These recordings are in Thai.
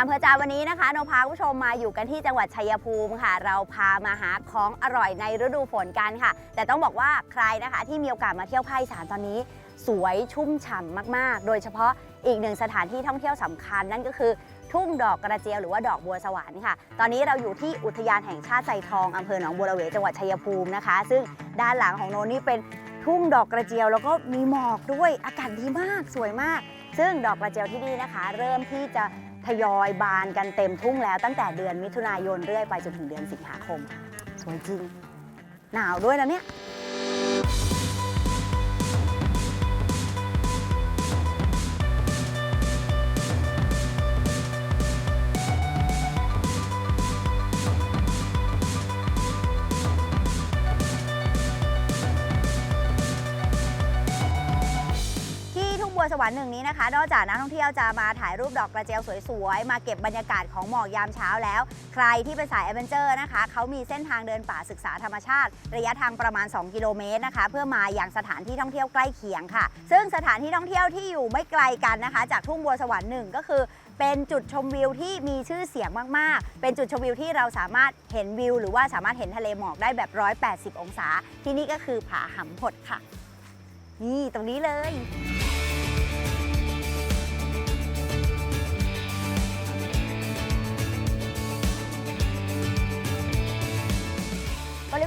อำเภอจาวันนี้นะคะโนพาคุณผู้ชมมาอยู่กันที่จังหวัดชัยภูมิค่ะ เราพามาหาของอร่อยในฤดูฝนกันค่ะ แต่ต้องบอกว่าใครนะคะที่มีโอกาสมาเที่ยวภาคอีสานตอนนี้ สวยชุ่มฉ่ำมากๆ โดยเฉพาะอีกหนึ่งสถานที่ท่องเที่ยวสำคัญนั่นก็คือทุ่งดอกกระเจียวหรือว่าดอกบัวสวรรค์ค่ะ ตอนนี้เราอยู่ที่อุทยานแห่งชาติไซทองอำเภอหนองบัวระเวจังหวัดชัยภูมินะคะ ซึ่งด้านหลังของโนนนี่เป็นทุ่งดอกกระเจียวแล้วก็มีหมอกด้วยอากาศดีมากสวยมาก ซึ่งดอกกระเจียวที่นี่นะคะ เริ่มที่จะ ทยอยบานกันเต็มทุ่งแล้วตั้งแต่เดือนมิถุนายนเรื่อยไปจนถึงเดือนสิงหาคมค่ะสวยจริง หนาวด้วยนะเนี่ย สวรรค์หนึ่งนี้นะคะ นอกจากนักท่องเที่ยวจะมาถ่ายรูปดอกกระเจียวสวยๆ มาเก็บบรรยากาศของหมอกยามเช้าแล้ว ใครที่เป็นสายแอดเวนเจอร์นะคะเขามีเส้นทางเดินป่าศึกษาธรรมชาติ ระยะทางประมาณ 2 กิโลเมตรนะคะ เพื่อมาอย่างสถานที่ท่องเที่ยวใกล้เคียงค่ะ ซึ่งสถานที่ท่องเที่ยวที่อยู่ไม่ไกลกันนะคะ จากทุ่งบัวสวรรค์หนึ่งก็คือเป็นจุดชมวิวที่มีชื่อเสียงมาก ๆ เป็นจุดชมวิวที่เราสามารถเห็นวิว หรือว่าสามารถเห็นทะเลหมอกได้แบบ 180 องศา ที่นี่ก็คือผาหำพดค่ะ นี่ตรงนี้เลย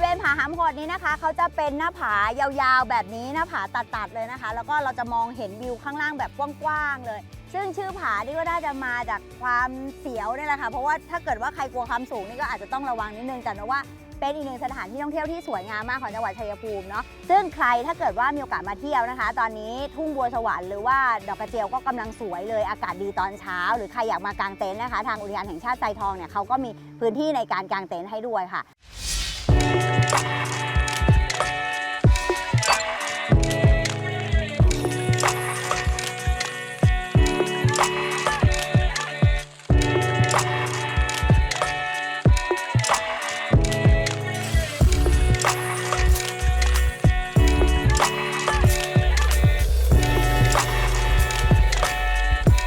เวณผาหำโหดนี้นะคะเขาจะเป็นหน้าผายาวๆแบบนี้หน้าผาตัดๆเลยนะคะ แล้วก็เราจะมองเห็นวิวข้างล่างแบบกว้างๆเลย ซึ่งชื่อผานี่ก็น่าจะมาจากความเสียวนี่แหละค่ะเพราะว่าถ้าเกิดว่าใครกลัวความสูงนี่ก็อาจจะต้องระวังนิดนึงแต่ว่าเป็นอีกหนึ่งสถานที่ท่องเที่ยวที่สวยงามมากของจังหวัดชัยภูมิเนาะซึ่งใครถ้าเกิดว่ามีโอกาสมาเที่ยวนะคะ ตอนนี้ทุ่งบัวสวรรค์หรือว่าดอกกระเจียวก็กำลังสวยเลยอากาศดีตอนเช้า หรือใครอยากมากางเต็นท์นะคะ ทางอุทยานแห่งชาติไซทองเนี่ยเขาก็มีพื้นที่ในการกางเต็นท์ให้ด้วยค่ะ Thank you.